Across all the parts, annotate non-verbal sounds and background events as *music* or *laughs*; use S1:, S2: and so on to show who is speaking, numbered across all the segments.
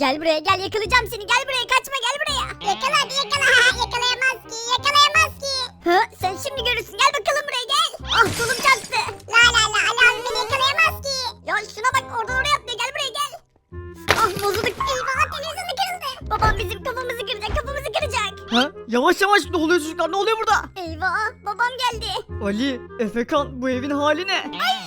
S1: Gel buraya gel yakalayacağım seni gel buraya kaçma gel buraya.
S2: Yakala hadi yakala. Yakalayamaz ki. Yakalayamaz ki.
S1: Hı, sen şimdi görürsün gel bakalım buraya gel. Ah kolum çarptı.
S2: La la la. Ali abi beni yakalayamaz ki.
S1: Ya şuna bak oradan oraya atlıyor gel buraya gel. Ah bozulduk.
S2: Eyvah televizyonu kırıldı.
S1: Babam bizim kafamızı kıracak kafamızı kıracak.
S3: Ha? Yavaş yavaş ne oluyor çocuklar ne oluyor burada?
S1: Eyvah babam geldi.
S3: Ali, Efekan bu evin hali ne?
S1: Ay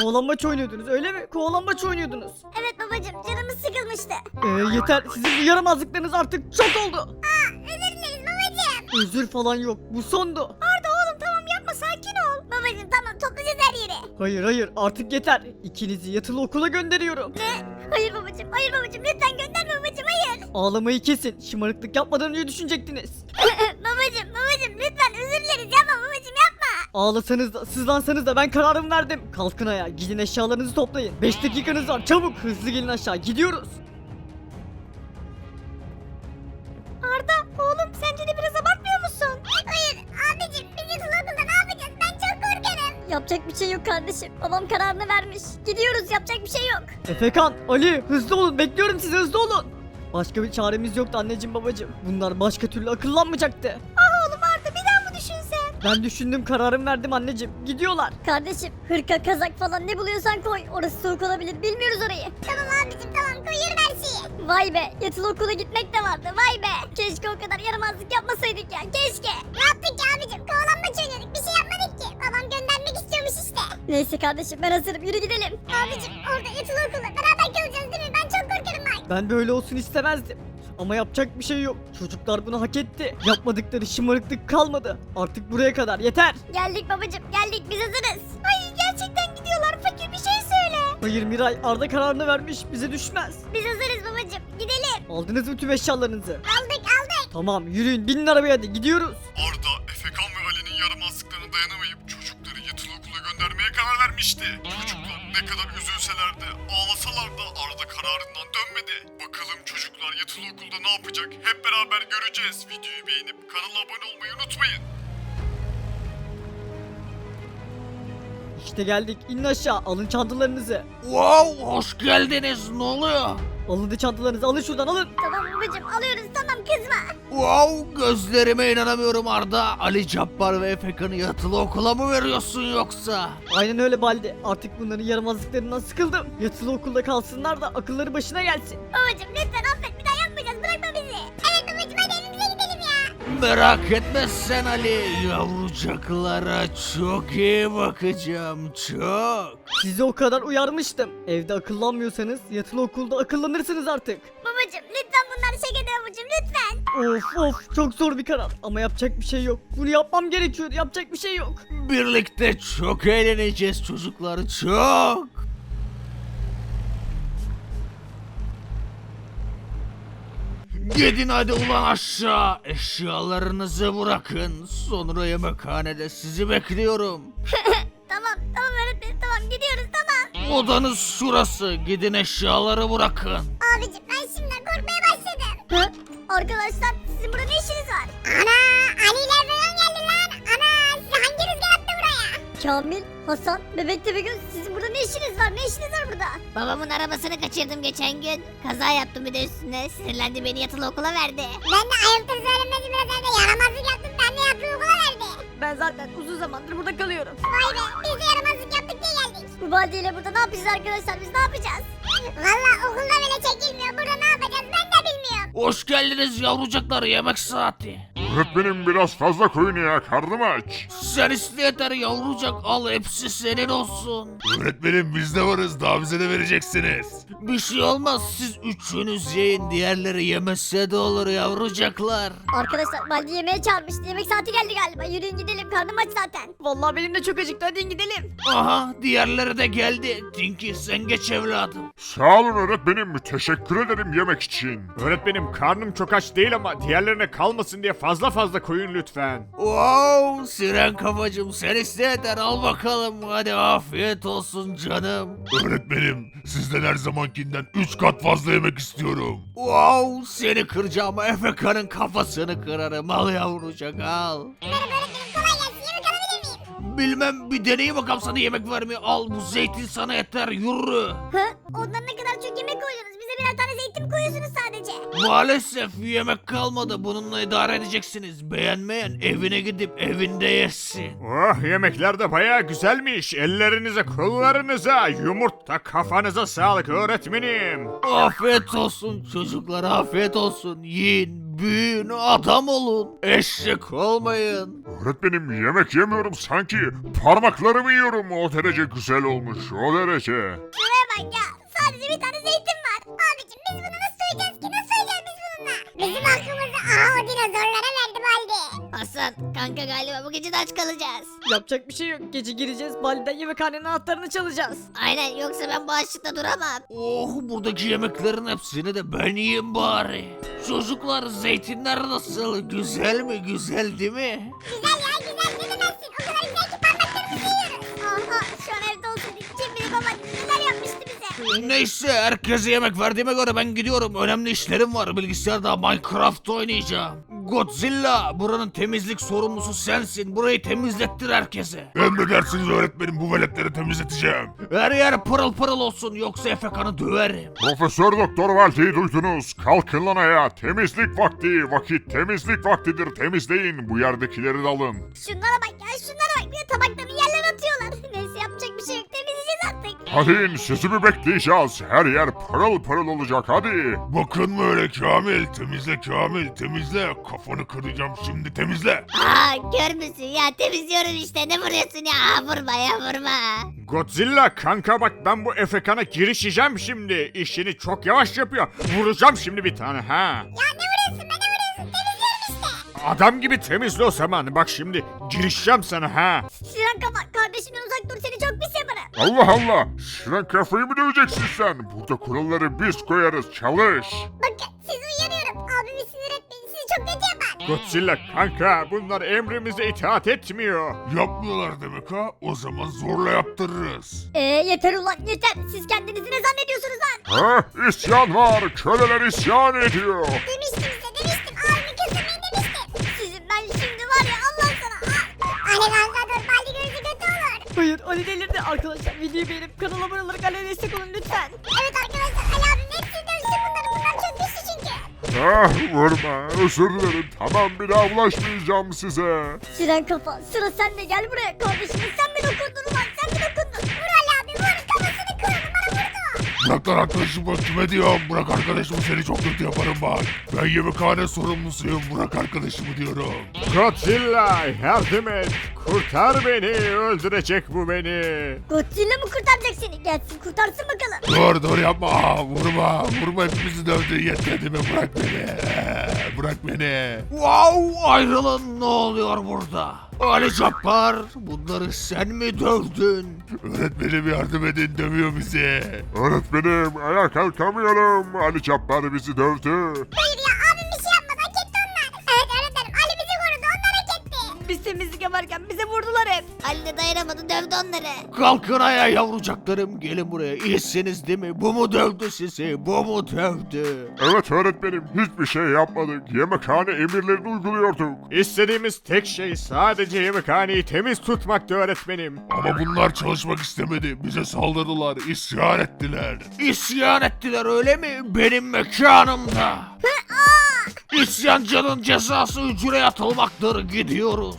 S2: Kovalanmaç
S3: oynuyordunuz öyle mi? Kovalanmaç oynuyordunuz.
S1: Evet babacım canımız sıkılmıştı.
S3: Ee, yeter sizin bu yaramazlıklarınız artık çok oldu.
S2: Aa özür dileriz babacım.
S3: Özür falan yok bu sondu.
S1: Arda oğlum tamam yapma sakin ol. Babacım tamam toplayacağız her yeri.
S3: Hayır hayır artık yeter. İkinizi yatılı okula gönderiyorum.
S1: Ne? Hayır babacım hayır babacım lütfen gönderme babacım hayır.
S3: Ağlamayı kesin. Şımarıklık yapmadan önce düşünecektiniz. *laughs*
S1: babacım babacım lütfen özür dileriz yapma babacım yapma.
S3: Ağlasanız da sızlansanız da ben kararımı verdim. Kalkın ayağa gidin eşyalarınızı toplayın. 5 dakikanız var çabuk hızlı gelin aşağı gidiyoruz.
S1: Arda oğlum sence de biraz abartmıyor musun?
S2: Hayır abicim biz yatılı okulda ne yapacağız? Ben çok korkarım.
S1: Yapacak bir şey yok kardeşim. Babam kararını vermiş. Gidiyoruz yapacak bir şey yok.
S3: Efekan, Ali hızlı olun bekliyorum sizi hızlı olun. Başka bir çaremiz yoktu anneciğim babacığım. Bunlar başka türlü akıllanmayacaktı. Ben düşündüm kararımı verdim anneciğim. Gidiyorlar.
S1: Kardeşim hırka kazak falan ne buluyorsan koy. Orası soğuk olabilir bilmiyoruz orayı.
S2: Tamam abicim tamam koyuyorum her şeyi.
S1: Vay be yatılı okula gitmek de vardı vay be. Keşke o kadar yaramazlık yapmasaydık ya keşke.
S2: Ne yaptık ki abicim? Kovalanmaç oynadık. Bir şey yapmadık ki. Babam göndermek istiyormuş işte.
S1: Neyse kardeşim ben hazırım yürü gidelim.
S2: Abicim orada yatılı okulda beraber kalacağız değil mi? Ben çok korkarım bak.
S3: Ben böyle olsun istemezdim. Ama yapacak bir şey yok. Çocuklar bunu hak etti. Yapmadıkları şımarıklık kalmadı. Artık buraya kadar yeter.
S1: Geldik babacım geldik biz hazırız. Ay gerçekten gidiyorlar fakir bir şey söyle.
S3: Hayır Miray Arda kararını vermiş bize düşmez.
S1: Biz hazırız babacım gidelim.
S3: Aldınız mı tüm eşyalarınızı?
S2: Aldık aldık.
S3: Tamam yürüyün binin arabaya hadi gidiyoruz.
S4: Arda, yapacak hep beraber göreceğiz. Videoyu beğenip kanala abone olmayı unutmayın.
S3: İşte geldik inin aşağı alın çantalarınızı.
S5: Wow, hoş geldiniz. Ne oluyor?
S3: Alın da çantalarınızı alın şuradan alın.
S1: Tamam babacım alıyoruz tamam kızma.
S5: Wow, gözlerime inanamıyorum Arda. Ali Cabbar ve Efekan'ı yatılı okula mı veriyorsun yoksa?
S3: Aynen öyle Baldi. Artık bunların yaramazlıklarından sıkıldım. Yatılı okulda kalsınlar da akılları başına gelsin.
S1: Babacım lütfen affet
S5: Merak etme sen Ali. Yavrucaklara çok iyi bakacağım, çok.
S3: Sizi o kadar uyarmıştım. Evde akıllanmıyorsanız yatılı okulda akıllanırsınız artık.
S1: Babacım lütfen bunlar şaka de babacım lütfen.
S3: Of of çok zor bir karar ama yapacak bir şey yok. Bunu yapmam gerekiyor yapacak bir şey yok.
S5: Birlikte çok eğleneceğiz çocuklar, çok. Gidin hadi ulan aşağı. Eşyalarınızı bırakın. Sonra yemekhanede sizi bekliyorum. *laughs*
S1: Tamam tamam öğretmenim tamam gidiyoruz tamam.
S5: Odanız şurası. Gidin eşyaları bırakın.
S2: Abicim ben şimdiden korkmaya başladım.
S1: Hı? Arkadaşlar sizin burada ne işiniz var?
S2: Ana Ali'ler falan geldi lan. Ana sizi hangi rüzgar attı buraya?
S1: Kamil, Hasan, Bebek Tepegöz ne işiniz var? Ne işiniz var burada?
S6: Babamın arabasını kaçırdım geçen gün. Kaza yaptım bir de üstüne. Sinirlendi beni yatılı okula verdi.
S2: Ben de ayıptır söylemesi biraz önce yaramazlık yaptım. Ben de yatılı okula verdi.
S3: Ben zaten uzun zamandır burada kalıyorum.
S2: Vay be biz de yaramazlık yaptık diye geldik.
S1: Bu baldeyle burada ne yapacağız arkadaşlar? Biz ne yapacağız?
S2: Valla okulda bile çekilmiyor. Burada ne yapacağız ben de bilmiyorum.
S5: Hoş geldiniz yavrucaklar yemek saati.
S4: Öğretmenim biraz fazla koyun ya karnım aç.
S5: Sen iste yeter yavrucak al hepsi senin olsun.
S4: Öğretmenim biz de varız daha bize de vereceksiniz.
S5: Bir şey olmaz siz üçünüz yiyin diğerleri yemezse de olur yavrucaklar.
S1: Arkadaşlar balde yemeğe çağırmıştı. Yemek saati geldi galiba. Yürüyün gidelim. Karnım aç zaten.
S3: Vallahi benim de çok acıktı hadi gidelim.
S5: Aha diğerleri de geldi. Tinky sen geç evladım.
S4: Sağ olun öğretmenim teşekkür ederim yemek için.
S7: Öğretmenim karnım çok aç değil ama diğerlerine kalmasın diye fazla fazla koyun lütfen.
S5: Wow siren kafacım sen iste al bakalım hadi afiyet olsun canım.
S4: Öğretmenim sizden her zamankinden 3 kat fazla yemek istiyorum.
S5: Wow seni kıracağım Efeka'nın kafasını kırarım al yavrucak al.
S2: Merhaba öğretmenim kolay gelsin. Yemek alabilir miyim?
S5: Bilmem bir deneye bakalım sana yemek vermeye. Al bu zeytin sana yeter yürü.
S1: Hı? Ondan ne kadar çok yemek koydunuz. Bize birer tane zeytin koyuyorsunuz sadece?
S5: Maalesef yemek kalmadı. Bununla idare edeceksiniz. Beğenmeyen evine gidip evinde yesin.
S7: Oh yemekler de baya güzelmiş. Ellerinize kollarınıza yumurta kafanıza sağlık öğretmenim.
S5: Afiyet olsun çocuklar afiyet olsun. Yiyin, büyüyün, adam olun. Eşek olmayın.
S4: Öğretmenim yemek yemiyorum sanki. Parmaklarımı yiyorum. O derece güzel olmuş. O derece.
S2: Şuraya bak ya. Sadece bir tane zeytin biz bunu nasıl söyleyeceğiz ki? Nasıl söyleyeceğiz biz bununla? Bizim hakkımızı aha o dinozorlara verdi Baldi.
S6: Hasan kanka galiba bu gece de aç kalacağız.
S3: Yapacak bir şey yok. Gece gireceğiz. Baliden yemekhanenin anahtarını çalacağız.
S6: Aynen yoksa ben bu açlıkta duramam.
S5: Oh buradaki yemeklerin hepsini de ben yiyeyim bari. Çocuklar zeytinler nasıl? Güzel mi? Güzel değil mi?
S2: Güzel ya
S5: Neyse herkese yemek verdiğime göre ben gidiyorum. Önemli işlerim var. Bilgisayarda Minecraft oynayacağım. Godzilla buranın temizlik sorumlusu sensin. Burayı temizlettir herkese.
S4: Emredersiniz öğretmenim bu veletleri temizleteceğim.
S5: Her yer pırıl pırıl olsun yoksa Efekan'ı döverim.
S4: Profesör Doktor Valti'yi duydunuz. Kalkın lan ayağa. Temizlik vakti. Vakit temizlik vaktidir. Temizleyin. Bu yerdekileri de alın.
S1: Şunlara bak ya şunlara bak. Bir de tabaklarını yerlere atıyorlar. *laughs*
S4: Hadi in sizi mi bekleyeceğiz? Her yer pırıl pırıl olacak hadi. Bakın mı öyle Kamil? Temizle Kamil temizle. Kafanı kıracağım şimdi temizle.
S6: Aa görmüşsün ya temizliyorum işte ne vuruyorsun ya Aa, vurma ya vurma.
S7: Godzilla kanka bak ben bu Efekan'a girişeceğim şimdi. İşini çok yavaş yapıyor. Vuracağım şimdi bir tane ha.
S2: Ya ne vuruyorsun be ne vuruyorsun? Temizliyorum işte.
S7: Adam gibi temizle o zaman. Bak şimdi girişeceğim sana ha.
S1: Şiran kafa kardeşimden uzak dur seni çok pis yaparım.
S4: Allah Allah. Şiren kafayı mı döveceksin sen? Burada kuralları biz koyarız. Çalış.
S2: Bakın sizi uyarıyorum. Abimi sinir etmeyin. Sizi çok kötü yapar.
S7: Godzilla kanka bunlar emrimize itaat etmiyor.
S4: Yapmıyorlar demek ha? O zaman zorla yaptırırız.
S1: Eee yeter ulan yeter. Siz kendinizi ne zannediyorsunuz lan?
S4: Ha? İsyan var. Köleler isyan ediyor.
S2: Demiştim size demiştim.
S3: Arkadaşlar videoyu beğenip kanala abone olarak Ali'ye destek olun lütfen.
S2: Evet arkadaşlar Ali hepsini dövüştü bunları. Bunlar çok güçlü çünkü.
S4: Ah vurma. Özür dilerim. Tamam bir daha bulaşmayacağım size.
S1: Şiran kafa sıra sende gel buraya. Kardeşime sen mi dokundun ulan sen mi dokundun?
S2: Vur Ali abi vur. Kafasını kırın bana vurdu.
S4: Bırak lan arkadaşım bak kime diyorum. Bırak arkadaşımı seni çok kötü yaparım bak. Ben yemekhane sorumlusuyum. Bırak arkadaşımı diyorum.
S7: Godzilla yardım et. Kurtar beni. Öldürecek bu beni.
S1: Godzilla mı kurtaracak seni? Gelsin kurtarsın bakalım.
S4: Dur dur yapma. Vurma. Vurma hepimizi dövdü. Yetmedi mi? Bırak beni. Bırak beni.
S5: Wow ayrılın ne oluyor burada? Ali Cabbar bunları sen mi dövdün?
S4: Öğretmenim yardım edin dövüyor bizi. Öğretmenim ayağa kalkamıyorum. Ali Cabbar bizi dövdü.
S2: Hayır ya
S3: Biz temizlik yaparken bize vurdular hep.
S6: Ali de dayanamadı dövdü onları.
S5: Kalkın ayağa yavrucaklarım gelin buraya. İyisiniz değil mi? Bu mu dövdü sizi? Bu mu dövdü?
S4: Evet öğretmenim hiçbir şey yapmadık. Yemekhane emirlerini uyguluyorduk.
S7: İstediğimiz tek şey sadece yemekhaneyi temiz tutmaktı öğretmenim.
S4: Ama bunlar çalışmak istemedi. Bize saldırdılar, isyan ettiler.
S5: İsyan ettiler öyle mi? Benim mekanımda. İsyancının cezası hücreye atılmaktır. Gidiyoruz.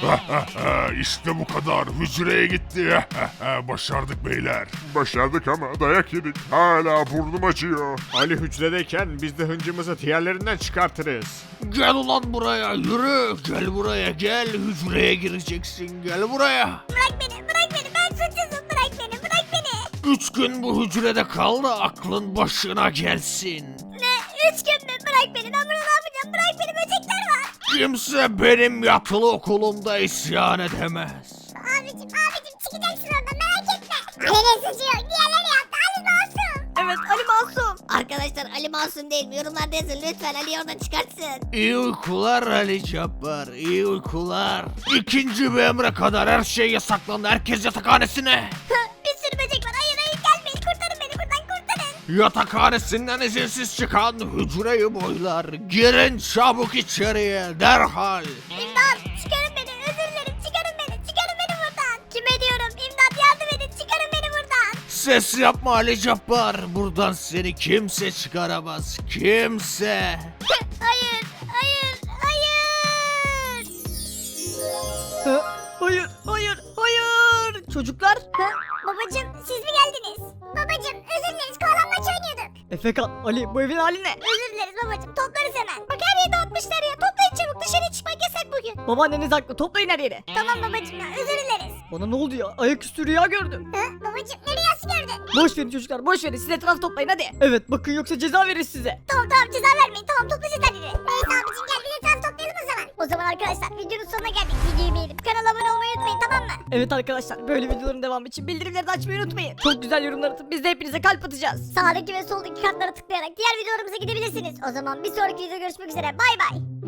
S5: *laughs*
S4: işte bu kadar. Hücreye gitti. *laughs* Başardık beyler. Başardık ama dayak yedik. Hala burnum acıyor.
S7: Ali hücredeyken biz de hıncımızı diğerlerinden çıkartırız.
S5: Gel ulan buraya yürü. Gel buraya gel. Hücreye gireceksin. Gel buraya.
S1: Bırak beni bırak beni
S5: Üç gün bu hücrede kal da aklın başına gelsin.
S1: Ne üç gün mü bırak beni ben burada ne yapacağım bırak beni böcekler var.
S5: Kimse benim yatılı okulumda isyan edemez.
S2: Abicim abicim çıkacaksın oradan merak etme. Ali'nin suçu yok. Diğerleri yaptı. Ali masum.
S3: Evet Ali masum.
S6: Arkadaşlar Ali masum değil mi? Yorumlarda yazın lütfen Ali'yi oradan çıkartsın.
S5: İyi uykular Ali Cabbar, iyi uykular. İkinci bir emre kadar her şey yasaklandı. Herkes yatakhanesine. Yatakhanesinden izinsiz çıkan hücreyi boylar. Girin çabuk içeriye derhal.
S2: İmdat çıkarın beni özür dilerim çıkarın beni çıkarın beni buradan. Kime diyorum imdat yardım edin çıkarın beni buradan.
S5: Ses yapma Ali Cabbar. Buradan seni kimse çıkaramaz. Kimse.
S2: hayır
S3: Efekan Ali bu evin hali ne?
S2: Özür dileriz babacım toplarız hemen. Bak her yeri dağıtmışlar ya toplayın çabuk dışarı çıkmak yasak bugün.
S3: Babaanneniz haklı toplayın her yeri.
S2: Tamam babacım ya özür dileriz.
S3: Bana ne oldu ya? Ayaküstü rüya gördüm.
S1: Hı? Babacım ne rüyası gördün?
S3: Boş verin çocuklar boş verin siz etraf toplayın hadi. Evet bakın yoksa ceza veririz size.
S2: Tamam tamam ceza vermeyin tamam toplayacağız her yeri.
S1: Neyse
S2: O zaman arkadaşlar videonun sonuna geldik. Videoyu beğenip kanala abone olmayı unutmayın tamam mı?
S3: Evet arkadaşlar böyle videoların devamı için bildirimleri de açmayı unutmayın. Çok güzel yorumlar atıp biz de hepinize kalp atacağız.
S2: Sağdaki ve soldaki kartlara tıklayarak diğer videolarımıza gidebilirsiniz. O zaman bir sonraki videoda görüşmek üzere bay bay.